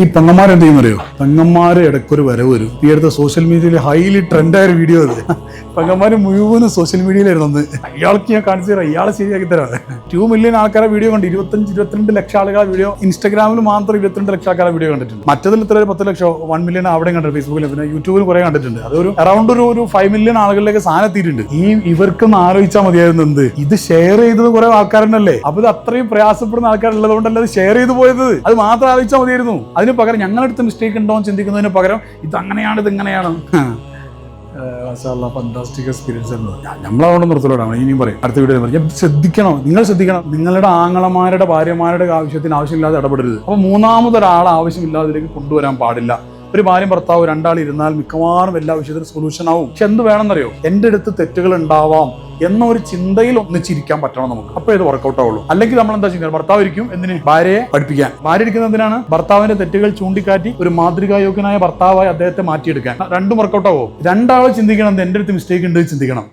ഈ പെങ്ങന്മാർ എന്ത് ചെയ്യുന്നറിയോ? പെങ്ങന്മാരെ ഇടയ്ക്കൊരു വരവ് വരും. ഈ അടുത്ത സോഷ്യൽ മീഡിയയിൽ ഹൈലി ട്രെൻഡായ ഒരു വീഡിയോ അത് പെങ്ങന്മാര് മുഴുവനും സോഷ്യൽ മീഡിയയിലായിരുന്നു അന്ന്. അയാൾക്ക് ഞാൻ കാണിച്ചു തരാം. ഇയാളെ ശരിയാക്കി തരാം. ടു മില്യൺ ആൾക്കാരെ വീഡിയോ കണ്ട് ഇരുപത്തഞ്ച് ഇരുപത്തിരണ്ട് ലക്ഷം ആളുകളെ വീഡിയോ ഇൻസ്റ്റാഗ്രാമിൽ മാത്രം ഇരുപത്തിരണ്ട് ലക്ഷം ആൾക്കാരെ വീഡിയോ കണ്ടിട്ടുണ്ട്. മറ്റതിൽ ഇത്ര പത്ത് ലക്ഷം വൺ മില്യൺ അവിടെ കണ്ടു ഫേസ്ബുക്കിൽ പിന്നെ യൂട്യൂബിൽ കുറെ കണ്ടിട്ടുണ്ട്. അതൊരു അറൗണ്ട് ഒരു ഒരു ഫൈവ് മില്യൺ ആളുകളിലേക്ക് സാധനം എത്തിയിട്ടുണ്ട്. ഈ ഇവർക്കൊന്ന് ആലോചിച്ചാൽ മതിയായിരുന്നു എന്ത്? ഇത് ഷെയർ ചെയ്തത് കുറെ ആൾക്കാരുണ്ടല്ലേ? അപ്പൊ ഇത് അത്രയും പ്രയാസപ്പെടുന്ന ആൾക്കാരുള്ളത് കൊണ്ടല്ലേ അത് ഷെയർ ചെയ്ത് പോയത്? അത് മാത്രം ആലോചിച്ചാൽ മതിയായിരുന്നു. അതിന് പകരം ഞങ്ങളടുത്ത് മിസ്റ്റേക്ക് ഉണ്ടോ എന്ന് ചിന്തിക്കുന്നതിന് പകരം ഇത് അങ്ങനെയാണ് ഇത് ഇങ്ങനെയാണ് ഫണ്ടാസ്റ്റിക് എക്സ്പീരിയൻസ് നമ്മളവിടെ നിർത്തലോടാണ് ഇനിയും പറയും. അടുത്ത വീഡിയോ പറയും. ശ്രദ്ധിക്കണം നിങ്ങൾ ശ്രദ്ധിക്കണം. നിങ്ങളുടെ ആങ്ങളമാരുടെ ഭാര്യമാരുടെ ആവശ്യത്തിന് ആവശ്യമില്ലാതെ ഇടപെടരുത്. അപ്പൊ മൂന്നാമതൊരാൾ ആവശ്യമില്ലാതിലേക്ക് കൊണ്ടുവരാൻ പാടില്ല. ഒരു ഭാര്യ ഭർത്താവ് രണ്ടാൾ ഇരുന്നാൽ മിക്കവാറും എല്ലാ വിഷയത്തിനും സൊല്യൂഷൻ ആവും. പക്ഷെ എന്ത് വേണമെന്നറിയോ? എന്റെ അടുത്ത് തെറ്റുകൾ ഉണ്ടാവാം. എന്ന ഒരു ചിന്തയിൽ ഒന്നിച്ചിരിക്കാൻ പറ്റണം നമുക്ക്. അപ്പോൾ ഇത് വർക്കൗട്ട് ആവുള്ളൂ. അല്ലെങ്കിൽ നമ്മൾ എന്താ ചെയ്യുന്നത് ഭർത്താവ് ഇരിക്കും എന്തിന്? ഭാര്യയെ പഠിപ്പിക്കാൻ. ഭാര്യ ഇരിക്കുന്നത് എന്തിനാണ്? ഭർത്താവിന്റെ തെറ്റുകൾ ചൂണ്ടിക്കാറ്റി ഒരു മാതൃകായോഗ്യനായ ഭർത്താവായി അദ്ദേഹത്തെ മാറ്റിയെടുക്കാൻ. രണ്ടും വർക്കൗട്ട് ആവോ? രണ്ടാൾ ചിന്തിക്കണം എന്റെ അടുത്ത് മിസ്റ്റേക്ക് ഉണ്ട് ചിന്തിക്കണം.